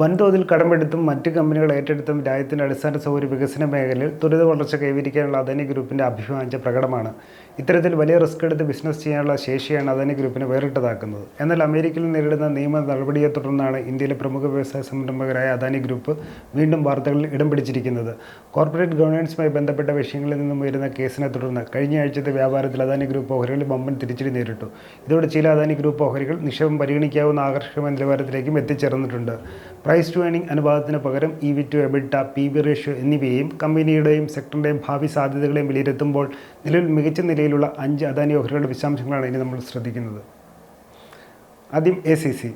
വൻതോതിൽ കടമെടുത്തും മറ്റ് കമ്പനികൾ ഏറ്റെടുത്തും രാജ്യത്തിന്റെ അടിസ്ഥാന സൗകര്യ വികസന മേഖലയിൽ ത്വരിത വളർച്ച കൈവരിക്കാനുള്ള അദാനി ഗ്രൂപ്പിന്റെ അഭിമാനിച്ച പ്രകടമാണ്. ഇത്തരത്തിൽ വലിയ റിസ്ക് എടുത്ത് ബിസിനസ് ചെയ്യാനുള്ള ശേഷിയാണ് അദാനി ഗ്രൂപ്പിനെ വേറിട്ടതാക്കുന്നത്. എന്നാൽ അമേരിക്കയിൽ നേരിടുന്ന നിയമ നടപടിയെ തുടർന്നാണ് ഇന്ത്യയിലെ പ്രമുഖ വ്യവസായ സംരംഭകരായ അദാനി ഗ്രൂപ്പ് വീണ്ടും വാർത്തകളിൽ ഇടം പിടിച്ചിരിക്കുന്നത്. കോർപ്പറേറ്റ് ഗവേണൻസുമായി ബന്ധപ്പെട്ട വിഷയങ്ങളിൽ നിന്നും ഉയരുന്ന കേസിനെ തുടർന്ന് കഴിഞ്ഞ ആഴ്ചത്തെ വ്യാപാരത്തിൽ അദാനി ഗ്രൂപ്പ് ഓഹരികളിൽ വമ്പൻ തിരിച്ചടി നേരിട്ടു. ഇതോടെ ചില അദാനി ഗ്രൂപ്പ് ഓഹരികൾ നിക്ഷേപം പരിഗണിക്കാവുന്ന ആകർഷകമായ നിലവാരത്തിലേക്കും എത്തിച്ചേർന്നിട്ടുണ്ട്. പ്രൈസ് ടു ഏണിംഗ് അനുപാതത്തിന് പകരം E V to EBITDA P V ratio എന്നിവയെയും കമ്പനിയുടെയും സെക്ടറിന്റെയും ഭാവി സാധ്യതകളെയും വിലയിരുത്തുമ്പോൾ നിലവിൽ മികച്ച നിലയിലുള്ള അഞ്ച് അദാനി ഓഹരികളുടെ വിശദാംശങ്ങളാണ് ഇനി നമ്മൾ ശ്രദ്ധിക്കുന്നത്. ആദ്യം എ സി സി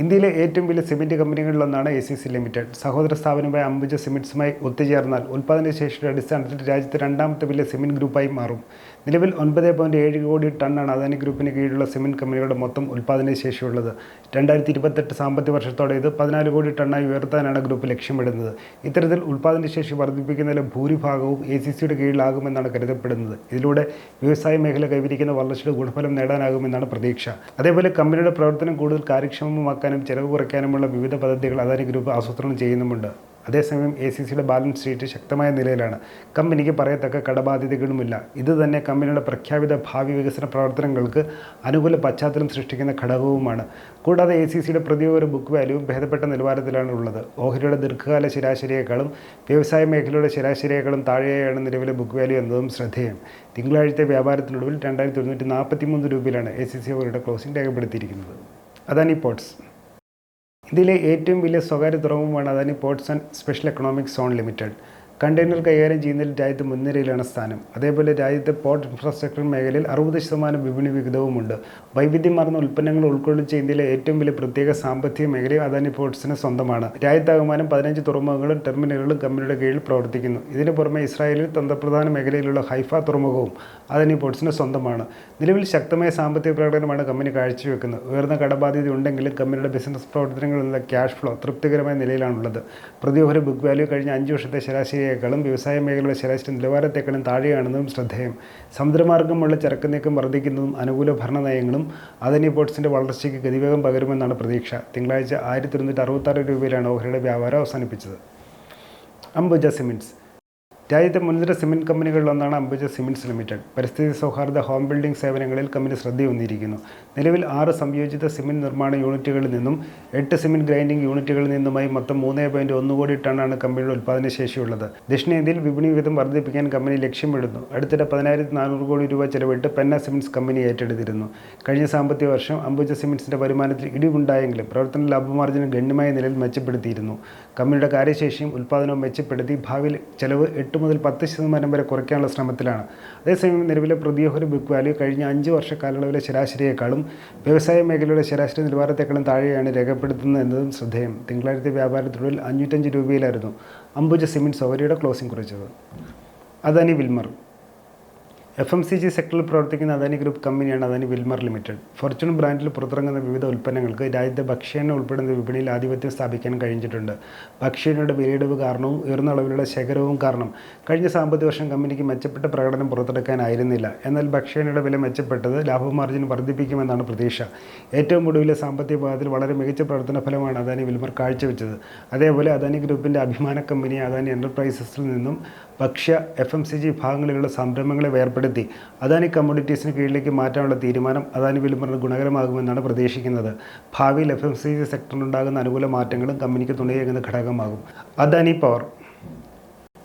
ഇന്ത്യയിലെ ഏറ്റവും വലിയ സിമെന്റ് കമ്പനികളിലൊന്നാണ് എ സി സി ലിമിറ്റഡ് സഹോദര സ്ഥാപനമായ അംബുജ സിമെന്റ്സുമായി ഒത്തുചേർന്നാൽ ഉൽപ്പാദന ശേഷിയുടെ അടിസ്ഥാനത്തിൽ രാജ്യത്തെ രണ്ടാമത്തെ വലിയ സിമെന്റ് ഗ്രൂപ്പായി മാറും. നിലവിൽ ഒൻപത് പോയിന്റ് ഏഴ് കോടി ടണ്ണാണ് അദാനി ഗ്രൂപ്പിന് കീഴിലുള്ള സിമെന്റ് കമ്പനികളുടെ മൊത്തം ഉൽപ്പാദന ശേഷിയുള്ളത്. രണ്ടായിരത്തി ഇരുപത്തെട്ട് സാമ്പത്തിക വർഷത്തോടെ ഇത് പതിനാല് കോടി ടണ്ണായി ഉയർത്താനാണ് ഗ്രൂപ്പ് ലക്ഷ്യമിടുന്നത്. ഇത്തരത്തിൽ ഉൽപ്പാദന ശേഷി വർദ്ധിപ്പിക്കുന്നതിലെ ഭൂരിഭാഗവും എ സി സിയുടെ കീഴിലാകുമെന്നാണ് കരുതപ്പെടുന്നത്. ഇതിലൂടെ വ്യവസായ മേഖല കൈവരിക്കുന്ന വളർച്ചയുടെ ഗുണഫലം നേടാനാകുമെന്നാണ് പ്രതീക്ഷ. അതേപോലെ കമ്പനിയുടെ പ്രവർത്തനം കൂടുതൽ കാര്യക്ഷമമാക്കാനും ചെലവ് കുറയ്ക്കാനുമുള്ള വിവിധ പദ്ധതികൾ അദാനി ഗ്രൂപ്പ് ആസൂത്രണം ചെയ്യുന്നുമുണ്ട്. അതേസമയം എ സി സിയുടെ ബാലൻസ് ഷീറ്റ് ശക്തമായ നിലയിലാണ്. കമ്പനിക്ക് പറയത്തക്ക കടബാധ്യതകളുമില്ല. ഇത് തന്നെ കമ്പനിയുടെ പ്രഖ്യാപിത ഭാവി വികസന പ്രവർത്തനങ്ങൾക്ക് അനുകൂല പശ്ചാത്തലം സൃഷ്ടിക്കുന്ന ഘടകവുമാണ്. കൂടാതെ എ സി സിയുടെ പ്രതിയോര ബുക്ക് വാല്യൂവും ഭേദപ്പെട്ട നിലവാരത്തിലാണ് ഉള്ളത്. ഓഹരിയുടെ ദീർഘകാല ശരാശരിയേക്കാളും വ്യവസായ മേഖലയുടെ ശരാശരിയേക്കാളും താഴെയാണ് നിലവിലെ ബുക്ക് വാല്യൂ എന്നതും ശ്രദ്ധേയം. തിങ്കളാഴ്ചത്തെ വ്യാപാരത്തിനൊടുവിൽ രണ്ടായിരത്തി തൊണ്ണൂറ്റി നാൽപ്പത്തി മൂന്ന് രൂപയിലാണ് എ സി സി ഓഹരിയുടെ ക്ലോസിംഗ് രേഖപ്പെടുത്തിയിരിക്കുന്നത്. അതാണ് ഈ പോർട്സ് ഇന്ത്യയിലെ ഏറ്റവും വലിയ സ്വകാര്യ തുറമുഖമാണ് Adani ports and special economic zone limited. Container കൈകാര്യം ചെയ്യുന്നതിൽ രാജ്യത്ത് മുൻനിരയിലാണ് സ്ഥാനം. അതേപോലെ രാജ്യത്തെ പോർട്ട് ഇൻഫ്രാസ്ട്രക്ചർ മേഖലയിൽ അറുപത് ശതമാനം വിപണി വിഹിതവുമുണ്ട്. വൈവിധ്യമാർന്ന ഉൽപ്പന്നങ്ങൾ ഉൾക്കൊള്ളിച്ച ഇന്ത്യയിലെ ഏറ്റവും വലിയ പ്രത്യേക സാമ്പത്തിക മേഖലയും അദാനി പോർട്സിന് സ്വന്തമാണ്. രാജ്യത്താകമാനം പതിനഞ്ച് തുറമുഖങ്ങളും ടെർമിനലുകളും കമ്പനിയുടെ കീഴിൽ പ്രവർത്തിക്കുന്നു. ഇതിന് പുറമെ ഇസ്രായേലിൽ തന്ത്രപ്രധാന മേഖലയിലുള്ള ഹൈഫ തുറമുഖവും അദാനി പോർട്സിന് സ്വന്തമാണ്. നിലവിൽ ശക്തമായ സാമ്പത്തിക പ്രകടനമാണ് കമ്പനി കാഴ്ചവെക്കുന്നത്. ഉയർന്ന കടബാധ്യത ഉണ്ടെങ്കിലും കമ്പനിയുടെ ബിസിനസ് പ്രവർത്തനങ്ങളിലുള്ള ക്യാഷ് ഫ്ലോ തൃപ്തികരമായ നിലയിലാണുള്ളത്. പ്രതിയോഹര ബുക്ക് വാല്യൂ കഴിഞ്ഞ അഞ്ച് വർഷത്തെ ശരാശരിയേക്കാളും വ്യവസായ മേഖലയുടെ ശരാശരി നിലവാരത്തേക്കാളും താഴെയാണെന്നതും ശ്രദ്ധേയം. സമുദ്രമാർഗമുള്ള ചരക്ക് നീക്കം വർദ്ധിക്കുന്നതും അനുകൂല ഭരണ നയങ്ങളും അദനി പോർട്സിന്റെ വളർച്ചയ്ക്ക് ഗതിവേഗം പകരുമെന്നാണ് പ്രതീക്ഷ. തിങ്കളാഴ്ച ആയിരത്തി ഇരുന്നൂറ്റി അറുപത്താറ് രൂപയിലാണ് ഓഹരിയുടെ വ്യാപാരം അവസാനിപ്പിച്ചത്. അംബുജ സിമെന്റ്സ് രാജ്യത്തെ മുൻനിര സിമെന്റ് കമ്പനികളിലൊന്നാണ് അംബുജ സിമെന്റ്സ് ലിമിറ്റഡ്. പരിസ്ഥിതി സൗഹാർദ്ദ ഹോം ബിൽഡിംഗ് സേവനങ്ങളിൽ കമ്പനി ശ്രദ്ധയൂന്നിയിരിക്കുന്നു നിലവിൽ ആറ് സംയോജിത സിമെന്റ് നിർമ്മാണ യൂണിറ്റുകളിൽ നിന്നും എട്ട് സിമെന്റ് ഗ്രൈൻഡിംഗ് യൂണിറ്റുകളിൽ നിന്നുമായി മൊത്തം മൂന്ന് പോയിന്റ് ഒന്ന് കോടി ടണ്ണാണ് കമ്പനിയുടെ ഉൽപ്പാദന ശേഷിയുള്ളത് ദക്ഷിണേന്ത്യയിൽ വിപണി വിഹിതം വർദ്ധിപ്പിക്കാൻ കമ്പനി ലക്ഷ്യമിടുന്നു. അടുത്തിടെ പതിനായിരത്തി നാനൂറ് കോടി രൂപ ചെലവിട്ട് പെന്ന സിമെന്റ്സ് കമ്പനി ഏറ്റെടുത്തിരുന്നു. കഴിഞ്ഞ സാമ്പത്തിക വർഷം അംബുജ സിമെന്റ്സിന്റെ വരുമാനത്തിൽ ഇടിവുണ്ടായെങ്കിലും പ്രവർത്തന ലാഭമാർജനം ഗണ്യമായ നിലയിൽ മെച്ചപ്പെടുത്തിയിരുന്നു. കമ്പനിയുടെ കാര്യശേഷിയും ഉൽപ്പാദനവും മെച്ചപ്പെടുത്തി ഭാവിയിൽ ചെലവ് എട്ട് മുതൽ പത്ത് ശതമാനം വരെ കുറയ്ക്കാനുള്ള ശ്രമത്തിലാണ്. അതേസമയം നിലവിലെ പ്രതിയോഹരി ബുക്ക് വാല്യൂ കഴിഞ്ഞ അഞ്ച് വർഷ കാലയളവിലെ ശരാശരിയേക്കാളും വ്യവസായ മേഖലയുടെ ശരാശരി നിലവാരത്തേക്കാളും താഴെയാണ് രേഖപ്പെടുത്തുന്നത് എന്നതും ശ്രദ്ധേയം. തിങ്കളാഴ്ച വ്യാപാരത്തിനുള്ളിൽ അഞ്ഞൂറ്റഞ്ച് രൂപയിലായിരുന്നു അംബുജ സിമെന്റ് സൗകര്യയുടെ ക്ലോസിംഗ് കുറിച്ചത്. Adani Wilmar. F M C G സെക്ടറിൽ പ്രവർത്തിക്കുന്ന അദാനി ഗ്രൂപ്പ് കമ്പനിയാണ് അദാനി വിൽമർ ലിമിറ്റഡ്. ഫോർച്യൂൺ ബ്രാൻഡിൽ പുറത്തിറങ്ങുന്ന വിവിധ ഉൽപ്പന്നങ്ങൾക്ക് രാജ്യത്തെ ഭക്ഷ്യെണ്ണ ഉൾപ്പെടുന്ന വിപണിയിൽ ആധിപത്യം സ്ഥാപിക്കാൻ കഴിഞ്ഞിട്ടുണ്ട്. ഭക്ഷ്യെണ്ണയുടെ വിലയിടിവ് കാരണവും ഉയർന്ന അളവിലുള്ള ശേഖരവും കാരണം കഴിഞ്ഞ സാമ്പത്തിക വർഷം കമ്പനിക്ക് മെച്ചപ്പെട്ട പ്രകടനം പുറത്തെടുക്കാനായിരുന്നില്ല. എന്നാൽ ഭക്ഷ്യെണ്ണയുടെ വില മെച്ചപ്പെട്ടത് ലാഭമാർജിൻ വർദ്ധിപ്പിക്കുമെന്നാണ് പ്രതീക്ഷ. ഏറ്റവും ഒടുവിലെ സാമ്പത്തിക ഭാഗത്തിൽ വളരെ മികച്ച പ്രവർത്തന ഫലമാണ് അദാനി വിൽമർ കാഴ്ചവെച്ചത്. അതേപോലെ അദാനി ഗ്രൂപ്പിന്റെ അഭിമാന കമ്പനി അദാനി എന്റർപ്രൈസസിൽ നിന്നും ഭക്ഷ്യ എഫ് എം സി ജി വിഭാഗങ്ങളിലുള്ള സംരംഭങ്ങളെ വേർപ്പെടുത്തി അദാനി കമ്മോഡിറ്റീസിന് കീഴിലേക്ക് മാറ്റാനുള്ള തീരുമാനം അദാനി വിൽമറിന് ഗുണകരമാകുമെന്നാണ് പ്രതീക്ഷിക്കുന്നത്. ഭാവിയിൽ എഫ് എം സി സെക്ടറിനുണ്ടാകുന്ന അനുകൂല മാറ്റങ്ങളും കമ്പനിക്ക് തുണയേകുന്ന ഘടകമാകും. അദാനി പവർ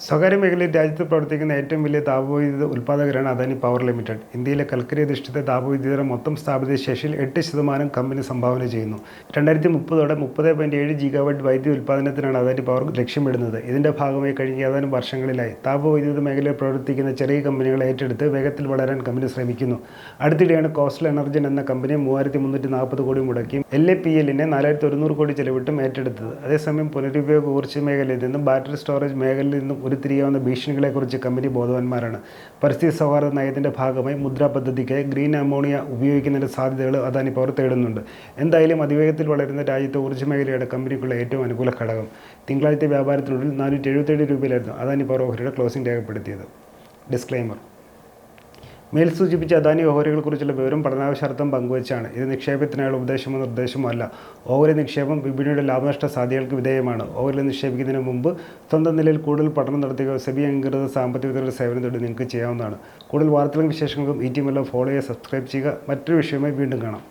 സ്വകാര്യ മേഖലയിൽ രാജ്യത്ത് പ്രവർത്തിക്കുന്ന ഏറ്റവും വലിയ താപവൈദ്യുത ഉൽപ്പാദകരാണ് അദാനി പവർ ലിമിറ്റഡ്. ഇന്ത്യയിലെ കൽക്കരി അധിഷ്ഠിത താപവൈദ്യുതിയുടെ മൊത്തം സ്ഥാപിത ശേഷിയിൽ എട്ട് ശതമാനം കമ്പനി സംഭാവന ചെയ്യുന്നു. രണ്ടായിരത്തി മുപ്പതോടെ മുപ്പത് പോയിന്റ് ഏഴ് ജിഗാവട്ട് വൈദ്യുതി ഉൽപ്പാദനത്തിനാണ് അദാനി പവർ ലക്ഷ്യമിടുന്നത്. ഇതിന്റെ ഭാഗമായി കഴിഞ്ഞ ഏതാനും വർഷങ്ങളിലായി താപവൈദ്യുത മേഖലയിൽ പ്രവർത്തിക്കുന്ന ചെറിയ കമ്പനികളെ ഏറ്റെടുത്ത് വേഗത്തിൽ വളരാൻ കമ്പനി ശ്രമിക്കുന്നു. അടുത്തിടെയാണ് കോസ്റ്റൽ എനർജൻ എന്ന കമ്പനി മൂവായിരത്തി മുന്നൂറ്റി നാൽപ്പത് കോടി മുടക്കി എൽ എ പി എല്ലിനെ നാലായിരത്തി ഒരുന്നൂറ് കോടി ചെലവിട്ടും ഏറ്റെടുത്തത്. അതേസമയം പുനരുപയോഗ ഊർജ മേഖലയിൽ നിന്നും ബാറ്ററി സ്റ്റോറേജ് മേഖലയിൽ നിന്നും ഉരുത്തിരിയാവുന്ന ഭീഷണികളെക്കുറിച്ച് കമ്പനി ബോധവാന്മാരാണ്. പരിസ്ഥിതി സൗഹാർദ്ദ നയത്തിന്റെ ഭാഗമായി മുദ്രാ പദ്ധതിക്കായി ഗ്രീൻ അമോണിയ ഉപയോഗിക്കുന്നതിന്റെ സാധ്യതകൾ അദാനി പവർ തേടുന്നുണ്ട്. എന്തായാലും അതിവേഗത്തിൽ വളരുന്ന രാജ്യത്തെ ഊർജ മേഖലയുടെ കമ്പനിക്കുള്ള ഏറ്റവും അനുകൂല ഘടകം. തിങ്കളാഴ്ച വ്യാപാരത്തിനുള്ളിൽ നാനൂറ്റി എഴുപത്തേഴ് രൂപയിലായിരുന്നു അദാനി പവർ ഓഹരിയുടെ ക്ലോസിംഗ് രേഖപ്പെടുത്തിയത്. ഡിസ്ക്ലൈമർ മേൽ സൂചിപ്പിച്ച അദാനി ഓഹരികളെക്കുറിച്ചുള്ള വിവരം പഠനാവശ്യാർത്ഥം പങ്കുവച്ചാണ്. ഇത് നിക്ഷേപത്തിനായുള്ള ഉപദേശമോ നിർദ്ദേശമോ അല്ല. ഓഹരി നിക്ഷേപം വിപണിയുടെ ലാഭനഷ്ട സാധ്യതകൾക്ക് വിധേയമാണ്. ഓഹരി നിക്ഷേപിക്കുന്നതിന് മുമ്പ് സ്വന്തം നിലയിൽ കൂടുതൽ പഠനം നടത്തുകയോ സെബി അംഗീകൃത സാമ്പത്തിക വിദഗ്ധരുടെ സേവനം തേടി നിങ്ങൾക്ക് ചെയ്യാവുന്നതാണ്. കൂടുതൽ വാർത്തകളും വിശേഷങ്ങൾക്കും ഈ ടീമെല്ലാം ഫോളോ ചെയ്യുക സബ്സ്ക്രൈബ് ചെയ്യുക. മറ്റൊരു വിഷയമായി വീണ്ടും കാണാം.